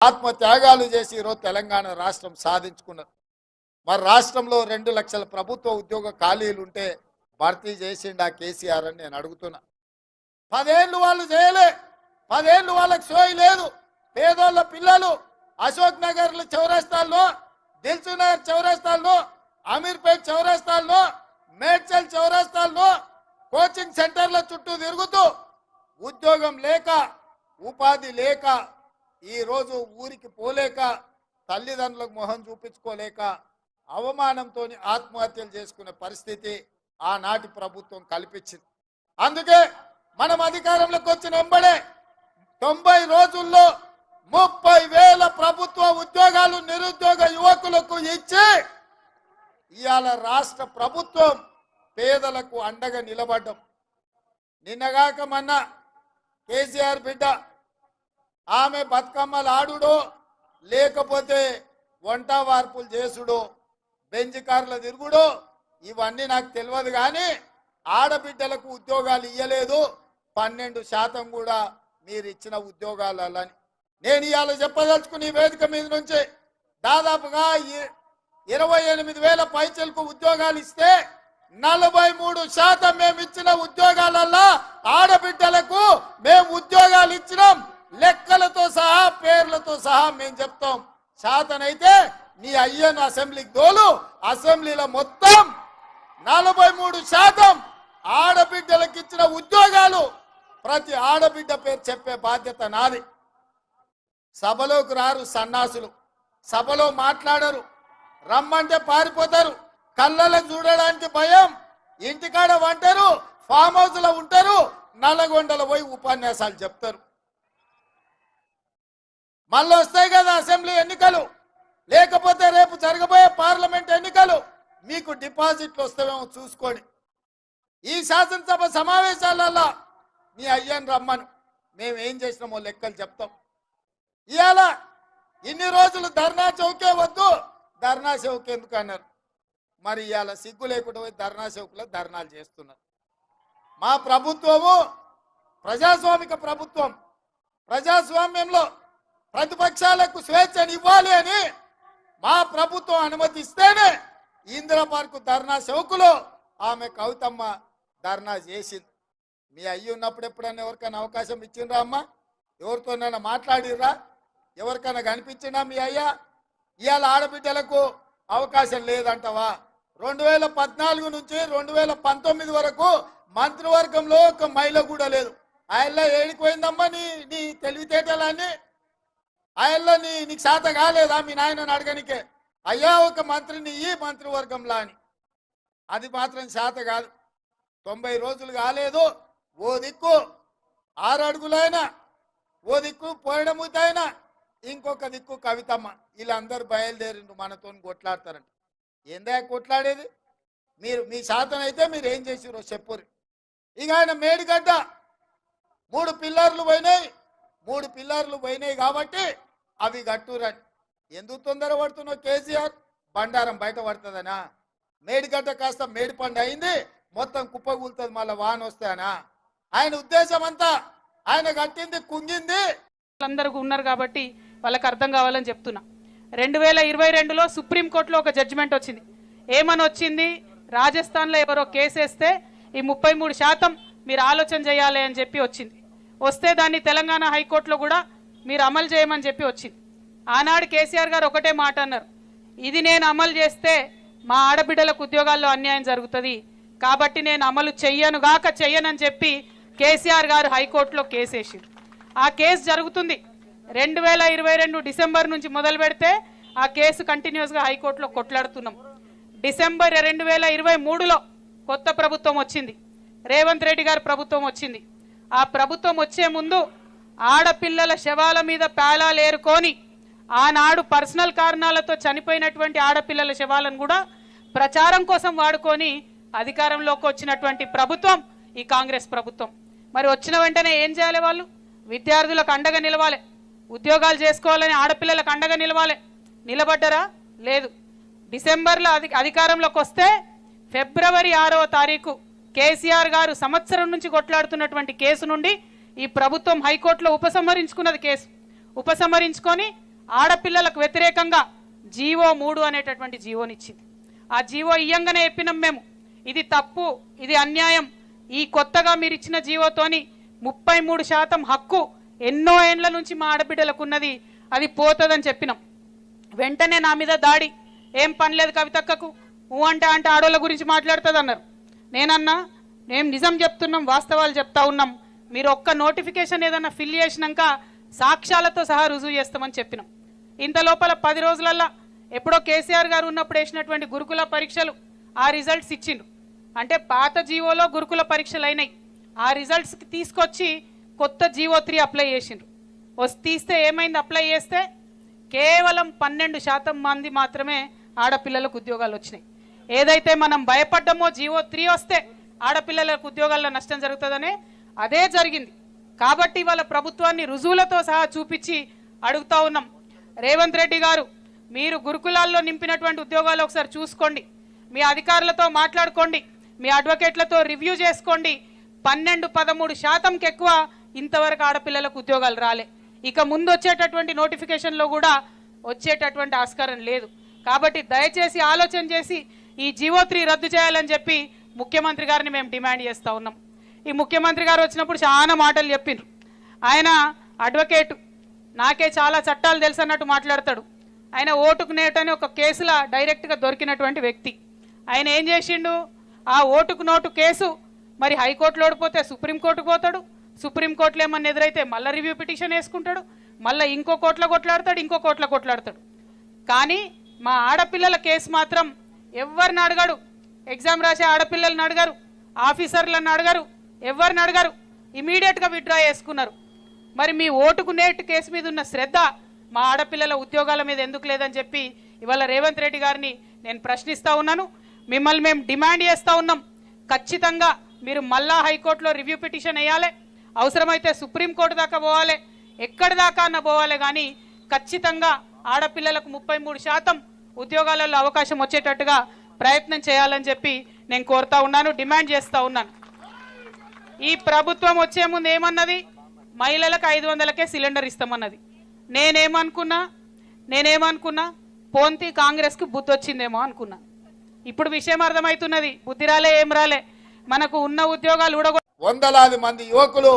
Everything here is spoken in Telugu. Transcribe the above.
ఆత్మ త్యాగాలు చేసి ఈరోజు తెలంగాణ రాష్ట్రం సాధించుకున్నారు మరి రాష్ట్రంలో రెండు లక్షల ప్రభుత్వ ఉద్యోగ ఖాళీలు ఉంటే భర్తీ చేసిండా కేసీఆర్ అని నేను అడుగుతున్నా. పదేళ్ళు వాళ్ళు చేయలే. పదేళ్ళు వాళ్ళకి సోయి లేదు. పేదోళ్ళ పిల్లలు అశోక్ నగర్ చౌరస్తాల్లో దిల్సు నగర్ చౌరస్తాల్లో అమీర్పేట్ చౌరస్తాల్లో మేడ్చల్ చౌరస్తాల్లో కోచింగ్ సెంటర్ల చుట్టూ తిరుగుతూ ఉద్యోగం లేక ఉపాధి లేక ఈరోజు ఊరికి పోలేక తల్లిదండ్రులకు మొహం చూపించుకోలేక అవమానంతో ఆత్మహత్యలు చేసుకునే పరిస్థితి ఆనాటి ప్రభుత్వం కల్పించింది. అందుకే మనం అధికారంలోకి వచ్చిన వెంబడే తొంభై రోజుల్లో ముప్పై వేల ప్రభుత్వ ఉద్యోగాలు నిరుద్యోగ యువకులకు ఇచ్చి ఇవాళ రాష్ట్ర ప్రభుత్వం పేదలకు అండగా నిలబడ్డం. నిన్నగాక మొన్న కేసీఆర్ బిడ్డ ఆమె బతుకమ్మలు ఆడుడో లేకపోతే వంట వార్పులు చేసుడు బెంచ్ కార్ల తిరుగుడు ఇవన్నీ నాకు తెలియదు కానీ ఆడబిడ్డలకు ఉద్యోగాలు ఇయ్యలేదు. పన్నెండు శాతం కూడా మీరు ఇచ్చిన ఉద్యోగాలని నేను ఇవాళ చెప్పదలుచుకుని ఈ వేదిక మీద నుంచి దాదాపుగా ఇరవై ఎనిమిది వేల పైచలకు ఉద్యోగాలు ఇస్తే నలభై మూడు శాతం మేము ఇచ్చిన ఉద్యోగాలల్లో ఆడబిడ్డలకు మేము ఉద్యోగాలు ఇచ్చినాం. లెక్కలతో సహా పేర్లతో సహా మేము చెప్తాం. శాతనైతే నీ అయ్యను అసెంబ్లీకి దోలు అసెంబ్లీలో మొత్తం నలభై మూడు శాతం ఆడబిడ్డలకు ఇచ్చిన ఉద్యోగాలు ప్రతి ఆడబిడ్డ పేరు చెప్పే బాధ్యత నాది. సభలోకి రారు సన్నాసులు. సభలో మాట్లాడరు. రమ్మంటే పారిపోతారు. కళ్ళలకు చూడడానికి భయం. ఇంటికాడ వంటరు ఫామ్ హౌస్లో ఉంటారు. నల్లగొండలో పోయి ఉపన్యాసాలు చెప్తారు. మళ్ళీ వస్తాయి కదా అసెంబ్లీ ఎన్నికలు. లేకపోతే రేపు జరగబోయే పార్లమెంట్ ఎన్నికలు. మీకు డిపాజిట్లు వస్తావేమో చూసుకోండి ఈ శాసనసభ సమావేశాలలో మీ అయ్యని రమ్మను. మేము ఏం చేసినామో లెక్కలు చెప్తాం. ఇవాళ ఇన్ని రోజులు ధర్నా చౌకే వద్దు. ధర్నా చౌక్ ఎందుకు అన్నారు? మరి ఇవాళ సిగ్గు లేకుండా పోయి ధర్నా చౌక్లో ధర్నాలు చేస్తున్నారు. మా ప్రభుత్వము ప్రజాస్వామిక ప్రభుత్వం. ప్రజాస్వామ్యంలో ప్రతిపక్షాలకు స్వేచ్ఛను ఇవ్వాలి అని మా ప్రభుత్వం అనుమతిస్తేనే ఇందిరా పార్కు ధర్నా చౌకులో ఆమె కవితమ్మ ధర్నా చేసింది. మీ అయ్యి ఉన్నప్పుడు ఎప్పుడైనా ఎవరికైనా అవకాశం ఇచ్చిండ్రా అమ్మ? ఎవరితోనైనా మాట్లాడిర్రా? ఎవరికైనా కనిపించినా మీ అయ్యా? ఇవాళ ఆడబిడ్డలకు అవకాశం లేదంటవా? రెండు వేల పద్నాలుగు నుంచి రెండు వేల పంతొమ్మిది వరకు మంత్రివర్గంలో ఒక మహిళ కూడా లేదు. ఆయనలో ఏడిపోయిందమ్మా నీ నీ తెలివితేటలన్నీ? ఆయనలో నీ నీకు శాత కాలేదా? మీ నాయనని అడగనికే. అయ్యా ఒక మంత్రిని ఈ మంత్రివర్గంలా అని. అది మాత్రం శాత కాదు. తొంభై రోజులు కాలేదు. ఓ దిక్కు ఆరు అడుగులైనా ఓ దిక్కు పోయడముతైనా ఇంకొక దిక్కు కవితమ్మ. వీళ్ళందరూ బయలుదేరిండు మనతో కొట్లాడతారంట. ఏందా కొట్లాడేది? మీరు మీ శాతం అయితే మీరు ఏం చేసిరో చెప్పురు ఇక ఆయన మేడిగడ్డ. మూడు పిల్లర్లు పోయినాయి. మూడు పిల్లర్లు పోయినాయి కాబట్టి అవి కట్టురని. ఎందుకు తొందర పడుతున్నావు కేసీఆర్? బండారం బయట పడుతుందనా? మేడిగడ్డ కాస్త మేడిపండు అయింది మొత్తం కుప్పగూలుతుంది మళ్ళీ వాన వస్తానా ఆయన ఉద్దేశం అంతా. ఆయన కట్టింది కుంగింది. అందరూ ఉన్నారు కాబట్టి వాళ్ళకి అర్థం కావాలని చెప్తున్నా. రెండు వేల ఇరవై రెండులో సుప్రీంకోర్టులో ఒక జడ్జిమెంట్ వచ్చింది. ఏమని వచ్చింది? రాజస్థాన్లో ఎవరో కేసేస్తే ఈ ముప్పై మూడు శాతం మీరు ఆలోచన చేయాలి అని చెప్పి వచ్చింది. వస్తే దాన్ని తెలంగాణ హైకోర్టులో కూడా మీరు అమలు చేయమని చెప్పి వచ్చింది. ఆనాడు కేసీఆర్ గారు ఒకటే మాట అన్నారు. ఇది నేను అమలు చేస్తే మా ఆడబిడ్డలకు ఉద్యోగాల్లో అన్యాయం జరుగుతుంది. కాబట్టి నేను అమలు చెయ్యను గాక చెయ్యనని చెప్పి కేసీఆర్ గారు హైకోర్టులో కేసు ఆ కేసు జరుగుతుంది. రెండు వేల ఇరవై రెండు డిసెంబర్ నుంచి మొదలు పెడితే ఆ కేసు కంటిన్యూస్గా హైకోర్టులో కొట్లాడుతున్నాం. డిసెంబర్ రెండు వేల ఇరవై మూడులో కొత్త ప్రభుత్వం వచ్చింది. రేవంత్ రెడ్డి గారు ప్రభుత్వం వచ్చింది. ఆ ప్రభుత్వం వచ్చే ముందు ఆడపిల్లల శవాల మీద పేలాలు ఏరుకొని ఆనాడు పర్సనల్ కారణాలతో చనిపోయినటువంటి ఆడపిల్లల శవాలను కూడా ప్రచారం కోసం వాడుకొని అధికారంలోకి వచ్చినటువంటి ప్రభుత్వం ఈ కాంగ్రెస్ ప్రభుత్వం. మరి వచ్చిన వెంటనే ఏం చేయాలి వాళ్ళు? విద్యార్థులకు అండగా నిలవాలి. ఉద్యోగాలు చేసుకోవాలని ఆడపిల్లలకు అండగా నిలవాలి. నిలబడ్డరా? లేదు. డిసెంబర్లో అధి అధికారంలోకి వస్తే ఫిబ్రవరి ఆరవ తారీఖు కేసీఆర్ గారు సంవత్సరం నుంచి కొట్లాడుతున్నటువంటి కేసు నుండి ఈ ప్రభుత్వం హైకోర్టులో ఉపసంహరించుకున్నది కేసు. ఉపసంహరించుకొని ఆడపిల్లలకు వ్యతిరేకంగా జీవో మూడు అనేటటువంటి జీవోనిచ్చింది. ఆ జీవో ఇయ్యంగానే చెప్పినాం మేము. ఇది తప్పు ఇది అన్యాయం. ఈ కొత్తగా మీరు ఇచ్చిన జీవోతోని ముప్పై మూడు శాతం హక్కు ఎన్నో ఏండ్ల నుంచి మా ఆడబిడ్డలకు ఉన్నది అది పోతుందని చెప్పినాం. వెంటనే నా మీద దాడి. ఏం పనిలేదు కవితక్కకు. ఊ అంటే అంటే ఆడోళ్ళ గురించి మాట్లాడుతుంది అన్నారు నేనన్నా మేము నిజం చెప్తున్నాం వాస్తవాలు చెప్తా ఉన్నాం. మీరు ఒక్క నోటిఫికేషన్ ఏదన్నా ఫిల్ చేసినాక సాక్ష్యాలతో సహా రుజువు చేస్తామని చెప్పినాం. ఇంత లోపల పది రోజులల్లా ఎప్పుడో కేసీఆర్ గారు ఉన్నప్పుడు వేసినటువంటి గురుకుల పరీక్షలు ఆ రిజల్ట్స్ ఇచ్చిండు. అంటే పాత జీవోలో గురుకుల పరీక్షలు అయినాయి. ఆ రిజల్ట్స్కి తీసుకొచ్చి కొత్త జీవో త్రీ అప్లై చేసిండ్రు. వస్తే తీస్తే ఏమైంది? అప్లై చేస్తే కేవలం పన్నెండు శాతం మంది మాత్రమే ఆడపిల్లలకు ఉద్యోగాలు వచ్చినాయి. ఏదైతే మనం భయపడ్డామో జీవో త్రీ వస్తే ఆడపిల్లలకు ఉద్యోగాల్లో నష్టం జరుగుతుందనే అదే జరిగింది. కాబట్టి వాళ్ళ ప్రభుత్వాన్ని రుజువులతో సహా చూపించి అడుగుతా ఉన్నాం. రేవంత్ రెడ్డి గారు మీరు గురుకులాల్లో నింపినటువంటి ఉద్యోగాలు ఒకసారి చూసుకోండి. మీ అధికారులతో మాట్లాడుకోండి. మీ అడ్వకేట్లతో రివ్యూ చేసుకోండి. పన్నెండు పదమూడు శాతంకి ఎక్కువ ఇంతవరకు ఆడపిల్లలకు ఉద్యోగాలు రాలే. ఇక ముందు వచ్చేటటువంటి నోటిఫికేషన్లో కూడా వచ్చేటటువంటి ఆస్కారం లేదు. కాబట్టి దయచేసి ఆలోచన చేసి ఈ జీవో త్రీ రద్దు చేయాలని చెప్పి ముఖ్యమంత్రి గారిని మేము డిమాండ్ చేస్తూ ఉన్నాం. ఈ ముఖ్యమంత్రి గారు వచ్చినప్పుడు చాలా మాటలు చెప్పిండ్రు ఆయన అడ్వకేటు నాకే చాలా చట్టాలు తెలుసు అన్నట్టు మాట్లాడతాడు. ఆయన ఓటుకు నేటు అని ఒక కేసులో డైరెక్ట్గా దొరికినటువంటి వ్యక్తి. ఆయన ఏం చేసిండు? ఆ ఓటుకు నోటు కేసు మరి హైకోర్టులో ఓడిపోతే సుప్రీంకోర్టుకు పోతాడు. సుప్రీంకోర్టులో ఏమన్నా ఎదురైతే మళ్ళీ రివ్యూ పిటిషన్ వేసుకుంటాడు. మళ్ళీ ఇంకో కోట్లో కొట్లాడతాడు ఇంకో కోట్ల కొట్లాడతాడు. కానీ మా ఆడపిల్లల కేసు మాత్రం ఎవరిని అడగడు? ఎగ్జామ్ రాసే ఆడపిల్లల్ని అడగరు ఆఫీసర్లను అడగరు ఎవరిని అడగరు. ఇమీడియట్గా విత్డ్రా చేసుకున్నారు. మరి మీ ఓటుకు కేసు మీద ఉన్న శ్రద్ధ మా ఆడపిల్లల ఉద్యోగాల మీద ఎందుకు లేదని చెప్పి ఇవాళ రేవంత్ రెడ్డి గారిని నేను ప్రశ్నిస్తూ ఉన్నాను. మిమ్మల్ని మేము డిమాండ్ చేస్తూ ఉన్నాం. ఖచ్చితంగా మీరు మళ్ళా హైకోర్టులో రివ్యూ పిటిషన్ వేయాలి. అవసరమైతే సుప్రీంకోర్టు దాకా పోవాలి. ఎక్కడి దాకా అన్న పోవాలి కానీ ఖచ్చితంగా ఆడపిల్లలకు ముప్పై మూడు శాతం ఉద్యోగాలలో అవకాశం వచ్చేటట్టుగా ప్రయత్నం చేయాలని చెప్పి నేను కోరుతా ఉన్నాను డిమాండ్ చేస్తూ ఉన్నాను. ఈ ప్రభుత్వం వచ్చే ముందు ఏమన్నది? మహిళలకు ఐదు వందలకే సిలిండర్ ఇస్తామన్నది. నేనేమనుకున్నా? నేనేమనుకున్నా? పోంతి కాంగ్రెస్కి బుద్ధి వచ్చిందేమో అనుకున్నా. ఇప్పుడు విషయం అర్థమవుతున్నది. బుద్ధి రాలే ఏం రాలే. మనకు ఉన్న ఉద్యోగాలు ఊడగొ వందలాది మంది యువకులు